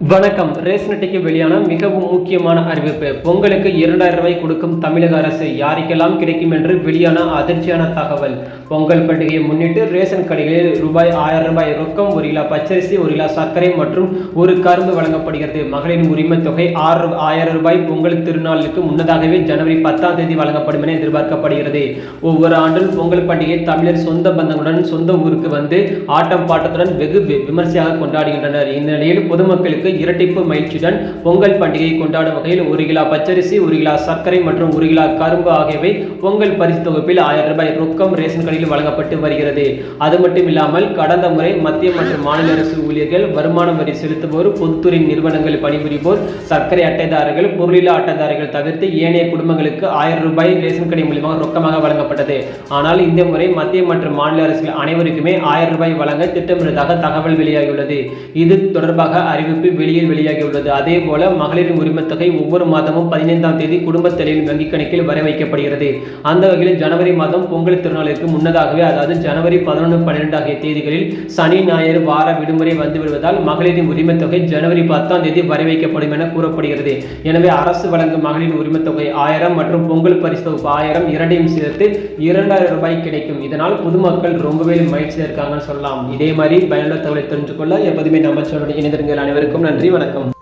வணக்கம். ரேஷன் அட்டைக்கு வெளியான மிகவும் முக்கியமான அறிவிப்பு. பொங்கலுக்கு இரண்டாயிரம் ரூபாய் கொடுக்கும் தமிழக அரசு யாருக்கெல்லாம் கிடைக்கும் என்று வெளியான அதிர்ச்சியான தகவல். பொங்கல் பண்டிகையை முன்னிட்டு ரேஷன் கடைகளில் ரூபாய் ஆயிரம் ரூபாய் ரொக்கம் ஒரு கிலோ பச்சரிசி ஒரு கிலோ சர்க்கரை மற்றும் ஒரு கரும்பு வழங்கப்படுகிறது. மகளிரின் உரிமை தொகை ஆறு ஆயிரம் ரூபாய் பொங்கல் திருநாளுக்கு முன்னதாகவே ஜனவரி பத்தாம் தேதி வழங்கப்படும் என எதிர்பார்க்கப்படுகிறது. ஒவ்வொரு ஆண்டும் பொங்கல் பண்டிகை தமிழர் சொந்த பந்தங்களுடன் சொந்த ஊருக்கு வந்து ஆட்டம் பாட்டத்துடன் வெகு விமர்சையாக கொண்டாடுகின்றனர். இந்நிலையில் பொதுமக்களுக்கு பொதுமக்களுக்கு இரட்டிப்பு மகிழ்ச்சியுடன் பொங்கல் பண்டிகையை கொண்டாடும் வகையில் ஒரு கிலோ பச்சரிசி ஒரு கிலோ சர்க்கரை மற்றும் ஒரு கிலோ கரும்பு ஆகியவை பொங்கல் பரிசு தொகுப்பில் ஆயிரம் ரூபாய் ரொக்கம் ரேஷன் கடையில் வழங்கப்பட்டு வருகிறது. அது மட்டும் இல்லாமல் கடந்த முறை மத்திய மற்றும் மாநில அரசு ஊழியர்கள் வருமான வரி செலுத்துவோர் பொதுத்துறை நிறுவனங்கள் பணிபுரிவோர் சர்க்கரை அட்டைதாரர்கள் பொருளில்லா அட்டைதாரர்கள் தவிர்த்து ஏனைய குடும்பங்களுக்கு ஆயிரம் ரூபாய் ரேஷன் கடை மூலமாக ரொக்கமாக வழங்கப்பட்டது. ஆனால் இந்த முறை மத்திய மற்றும் மாநில அரசுகள் அனைவருக்குமே ஆயிரம் ரூபாய் வழங்க திட்டமிடுவதாக தகவல் வெளியாகியுள்ளது. இது தொடர்பாக அறிவிப்பு வெளியில் வெளியாகியுள்ளது அதே போல மகளிரின் உரிமத்தொகை ஒவ்வொரு மாதமும் பதினைந்தாம் தேதி குடும்பத் தலைவின் வங்கிக் கணக்கில் வர வைக்கப்படுகிறது. அந்த வகையில் ஜனவரி மாதம் பொங்கல் திருநாளுக்கு முன்னதாகவே அதாவது ஜனவரி பதினொன்று பன்னிரெண்டு ஆகிய தேதிகளில் சனி ஞாயிறு வார விடுமுறை வந்து விடுவதால் மகளிரின் உரிமத்தொகை ஜனவரி பத்தாம் தேதி வர வைக்கப்படும் என கூறப்படுகிறது. எனவே அரசு வழங்கும் மகளிர் உரிமத்தொகை ஆயிரம் மற்றும் பொங்கல் பரிசு தொகுப்பு ஆயிரம் இரண்டையும் சேர்த்து இரண்டாயிரம் ரூபாய் கிடைக்கும். இதனால் பொதுமக்கள் ரொம்பவே மகிழ்ச்சியாக இருக்காங்கன்னு சொல்லலாம். இதே மாதிரி பயனுள்ள தகவலை தெரிஞ்சுக்கொள்ள எப்போதுமே நம்ம சொல்லுடைய இணைந்திருங்கள் அனைவருக்கும் நன்றி வணக்கம்.